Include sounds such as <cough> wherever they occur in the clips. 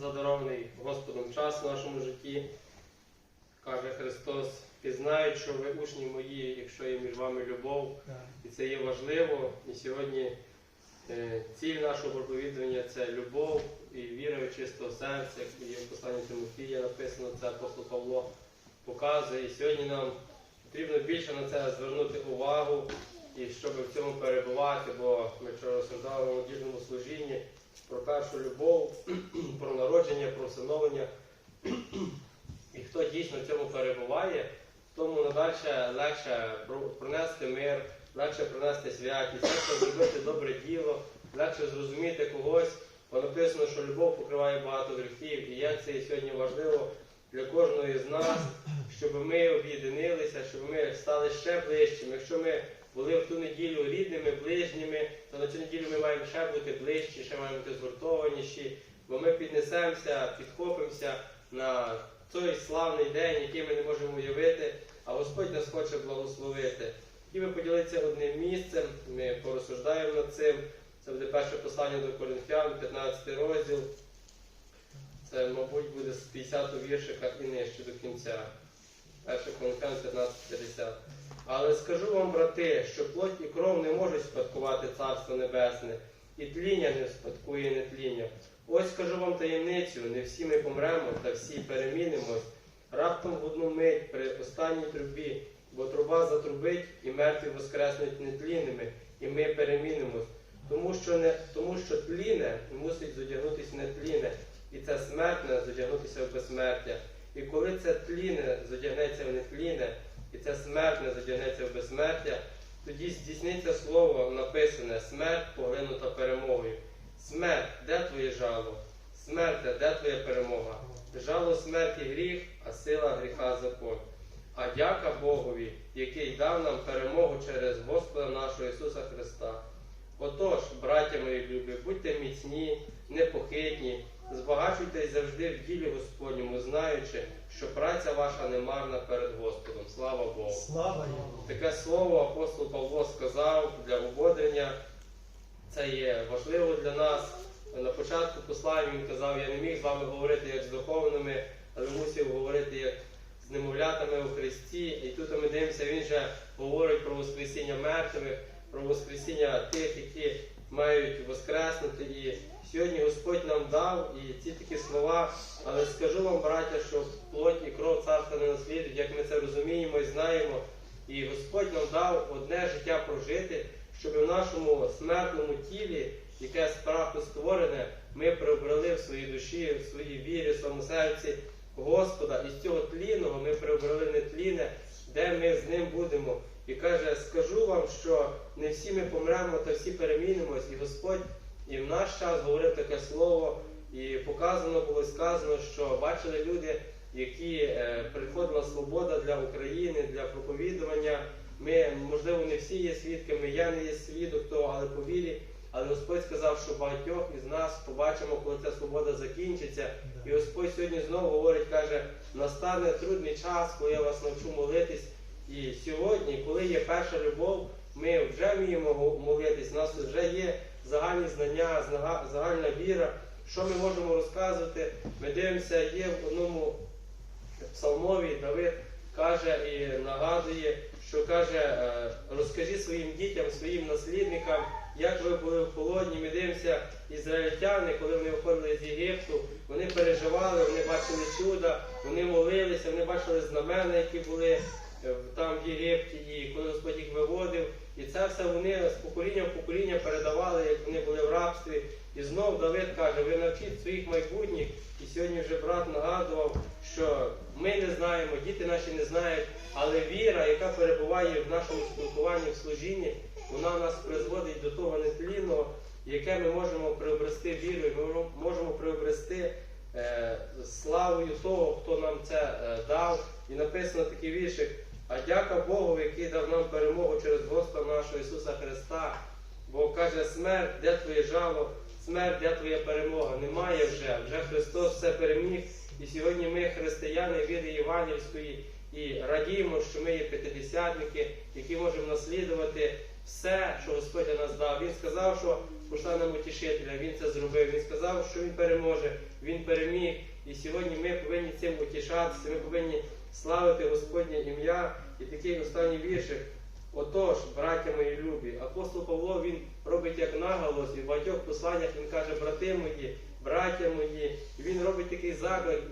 задарований Господом час в нашому житті. Каже Христос, пізнають, що ви учні мої, якщо є між вами любов, і це є важливо. І сьогодні е, ціль нашого проповідування це любов і віра від чистого серця. І в посланні Тимофія написано, це апостол Павло показує. І сьогодні нам потрібно більше на це звернути увагу і щоб в цьому перебувати, бо ми вчора розсуждали в молодіжному служінні про першу любов, <clears throat> про народження, про всиновлення. І хто дійсно в цьому перебуває, тому надальше легше принести мир, легше принести святість, легше зробити добре діло, легше зрозуміти когось. Бо написано, що любов покриває багато гріхів, і як це і сьогодні важливо для кожного з нас, щоб ми об'єднилися, щоб ми стали ще ближчими. Якщо ми були в ту неділю рідними, ближніми, то на цю неділю ми маємо ще бути ближчі, ще маємо бути згуртованіші, бо ми піднесемося, підхопимося на той славний день, який ми не можемо уявити, а Господь нас хоче благословити. І ми поділитися одним місцем, ми порозсуждаємо над цим. Це буде перше послання до Коринфян, 15 розділ. Це, мабуть, буде з 50 віршика і нижче до кінця. Перше Коринфян 15.50. Але скажу вам, брати, що плоть і кров не можуть спадкувати Царство Небесне, і тління не спадкує нетління. Ось скажу вам таємницю, не всі ми помремо, та всі перемінимось. Раптом в одну мить при останній трубі, бо труба затрубить, і мертві воскреснуть нетлінними, і ми перемінимось. Тому що, не, тому що тліне мусить зодягнутися нетліне, і це смертне зодягнутися в безсмертя. І коли це тліне зодягнеться в нетліне, і це смертне задягнеться в безсмертя, тоді здійсниться слово написане смерть поглинута перемогою. Смерть, де твоє жало? Смерте, де твоя перемога? Жало смерті гріх, а сила гріха закон. А дяка Богові, який дав нам перемогу через Господа нашого Ісуса Христа. Отож, браття мої любі, будьте міцні, непохитні, збагачуйтесь завжди в ділі Господньому, знаючи, що праця ваша не марна перед Господом. Слава Богу! Слава Йому! Таке слово апостол Павло сказав для ободрення. Це є важливо для нас. На початку послання він казав, я не міг з вами говорити як з духовними, але мусив говорити як з немовлятами у Христі. І тут ми дивимося, він же говорить про Воскресіння мертвих, про Воскресіння тих, які мають воскреснути. І сьогодні Господь нам дав і ці такі слова. Але скажу вам, браття, що плоть і кров царства не наслідують, як ми це розуміємо і знаємо. І Господь нам дав одне життя прожити, щоб в нашому смертному тілі, яке з створене, ми приобрели в своїй душі, в своїй вірі, в своєму серці Господа. І з цього тлінного ми приобрели нетліне, де ми з ним будемо. І каже, скажу вам, що не всі ми помремо, та всі перемінимось. І Господь і в наш час говорив таке слово, і показано було сказано, що бачили люди, які е, приходила свобода для України, для проповідування. Ми, можливо, не всі є свідками, я не є свідок того, але по вірі. Але Господь сказав, що багатьох із нас побачимо, коли ця свобода закінчиться. І Господь сьогодні знову говорить, каже, настане трудний час, коли я вас навчу молитись. І сьогодні, коли є перша любов, ми вже вміємо молитись, у нас вже є загальні знання, загальна віра. Що ми можемо розказувати? Ми дивимося, є в одному псалмові Давид каже і нагадує, що каже, е, розкажи своїм дітям, своїм наслідникам, як ви були в полоні. Ми дивимося, ізраїльтяни, коли вони виходили з Єгипту, вони переживали, вони бачили чуда, вони молилися, вони бачили знамена, які були там в Єгипті, і коли Господь їх виводив. І це все вони з покоління в покоління передавали, як вони були в рабстві. І знов Давид каже, ви навчіть своїх майбутніх. І сьогодні вже брат нагадував, що ми не знаємо, діти наші не знають, але віра, яка перебуває в нашому спілкуванні, в служінні, вона нас призводить до того нетлінного, яке ми можемо приобрести вірою, ми можемо приобрести е, славою того, хто нам це е, дав. І написано такий віршик. А дяка Богу, який дав нам перемогу через Господа нашого Ісуса Христа. Бо каже, смерть, де твоє жало, смерть, де твоя перемога? Немає вже. Вже Христос все переміг. І сьогодні ми, християни віри Євангельської, і радіємо, що ми є п'ятидесятники, які можемо наслідувати все, що Господь нас дав. Він сказав, що пошла нам утішителя. Він це зробив. Він сказав, що він переможе, він переміг. І сьогодні ми повинні цим утішатися. Ми повинні славити Господнє ім'я. І такий останній віршик. Отож, браття мої любі, апостол Павло він робить як наголос, і в багатьох посланнях він каже, брати мої, браття мої, і він робить такий заклик.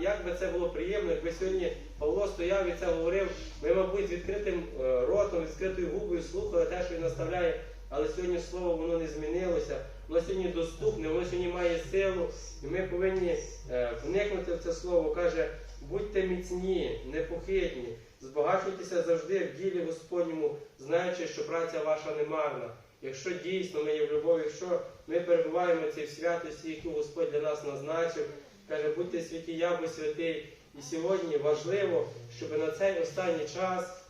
Як би це було приємно, якби сьогодні Павло стояв і це говорив, ми, мабуть, з відкритим е, ротом, відкритою губою слухали те, що він наставляє, але сьогодні слово воно не змінилося, воно сьогодні доступне, воно сьогодні має силу, і ми повинні е, вникнути в це слово. Каже, будьте міцні, непохитні, збагачуйтеся завжди в ділі Господньому, знаючи, що праця ваша не марна. Якщо дійсно ми є в любові, якщо ми перебуваємо в цій святості, яку Господь для нас назначив, каже, будьте святі, я бо святий. І сьогодні важливо, щоб на цей останній час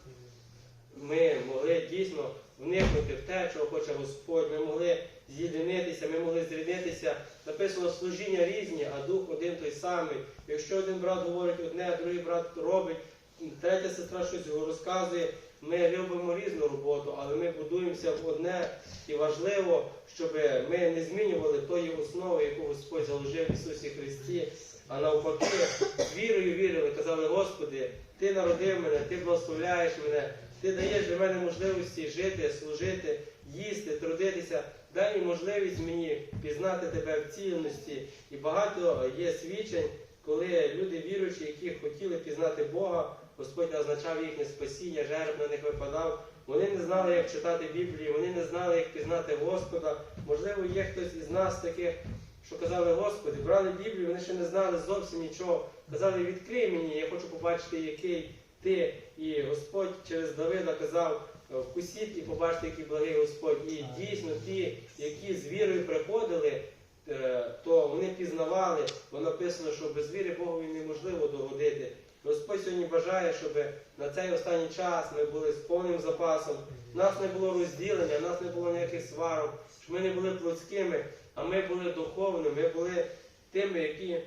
ми могли дійсно вникнути в те, чого хоче Господь. Ми могли з'єдинитися, ми могли зріднитися. Написано служіння різні, а дух один той самий. Якщо один брат говорить одне, а другий брат робить, третя сестра щось розказує. Ми любимо різну роботу, але ми будуємося в одне і важливо, щоб ми не змінювали тої основи, яку Господь заложив в Ісусі Христі, а навпаки, вірою вірили, казали, Господи, Ти народив мене, Ти благословляєш мене, Ти даєш для мене можливості жити, служити, їсти, трудитися. Дай мені можливість мені пізнати тебе в цілості. І багато є свідчень, коли люди віруючі, які хотіли пізнати Бога, Господь назначав їхнє спасіння, жертв на них випадав. Вони не знали, як читати Біблію, вони не знали, як пізнати Господа. Можливо, є хтось із нас таких, що казали, Господи, брали Біблію, вони ще не знали зовсім нічого. Казали, відкрий мені, я хочу побачити, який ти. І Господь через Давида казав, вкусіть і побачите, який благий Господь. І дійсно ті, які з вірою приходили, е, то вони пізнавали, бо написано, що без віри Богові неможливо догодити. Господь сьогодні бажає, щоб на цей останній час ми були з повним запасом. У нас не було розділення, у нас не було ніяких сварок, щоб ми не були плотськими, а ми були духовними, ми були тими, які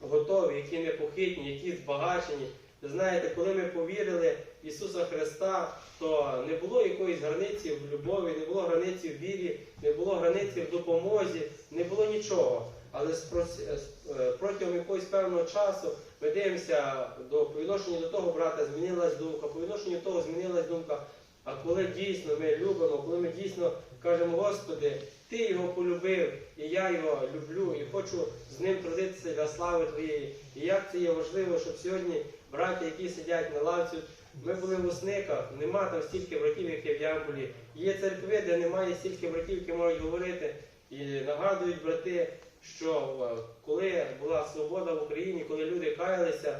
готові, які непохитні, які збагачені. Знаєте, коли ми повірили в Ісуса Христа, то не було якоїсь границі в любові, не було границі в вірі, не було границі в допомозі, не було нічого. Але е, е, протягом якогось певного часу ми дивимося до відношенню до того брата, змінилась думка, по відношенню до того змінилась думка. А коли дійсно ми любимо, коли ми дійсно кажемо, Господи, Ти його полюбив, і я його люблю, і хочу з ним трудитися для слави Твоєї. І як це є важливо, щоб сьогодні браті, які сидять на лавці, ми були в Усниках, нема там стільки братів, як є в Ямбулі. Є церкви, де немає стільки братів, які можуть говорити. І нагадують брати, що е, коли була свобода в Україні, коли люди каялися,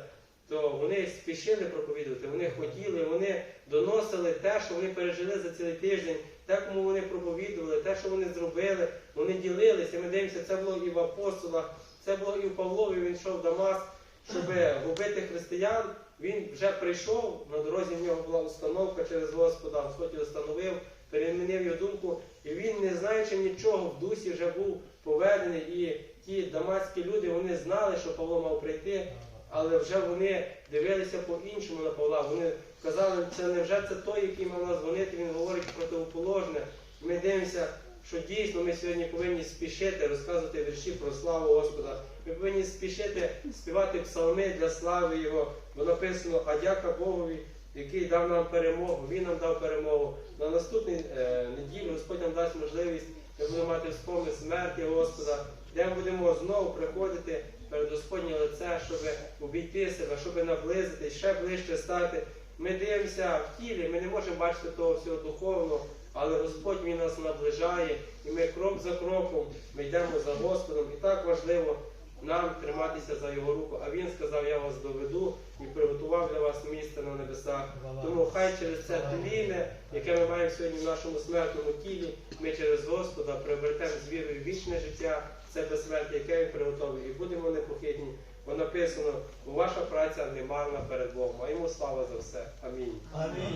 то вони спішили проповідувати, вони хотіли, вони доносили те, що вони пережили за цілий тиждень, те, кому вони проповідували, те, що вони зробили, вони ділилися. Ми дивимося, це було і в апостолах, це було і в Павлові, він йшов в Дамаск, щоб губити християн. Він вже прийшов, на дорозі в нього була установка через Господа, Господь його встановив, перемінив його думку, і він, не знаючи нічого, в дусі вже був поведений. І ті дамаські люди вони знали, що Павло мав прийти, але вже вони дивилися по-іншому на Павла. Вони казали, це не вже це той, який мав нас дзвонити, він говорить противоположне. Ми дивимося, що дійсно ми сьогодні повинні спішити розказувати вірші про славу Господа. Ми повинні спішити співати псалми для слави Його, бо написано, а дяка Богові, який дав нам перемогу, Він нам дав перемогу. На наступній е, неділі Господь нам дасть можливість, ми будемо мати спомин смерті Господа, де ми будемо знову приходити перед Господнє лице, щоб обійти себе, щоб наблизитись, ще ближче стати. Ми дивимося в тілі, ми не можемо бачити того всього духовного, але Господь Він нас наближає, і ми крок за кроком ми йдемо за Господом. І так важливо нам триматися за його руку. А він сказав, я вас доведу і приготував для вас місце на небесах. Тому хай через це тлінне, яке ми маємо сьогодні в нашому смертному тілі, ми через Господа приобретемо з вірою вічне життя, це безсмертя, яке він приготовив, і будемо непохитні. Бо написано, бо ваша праця не марна перед Богом, а йому слава за все. Амінь. Амінь.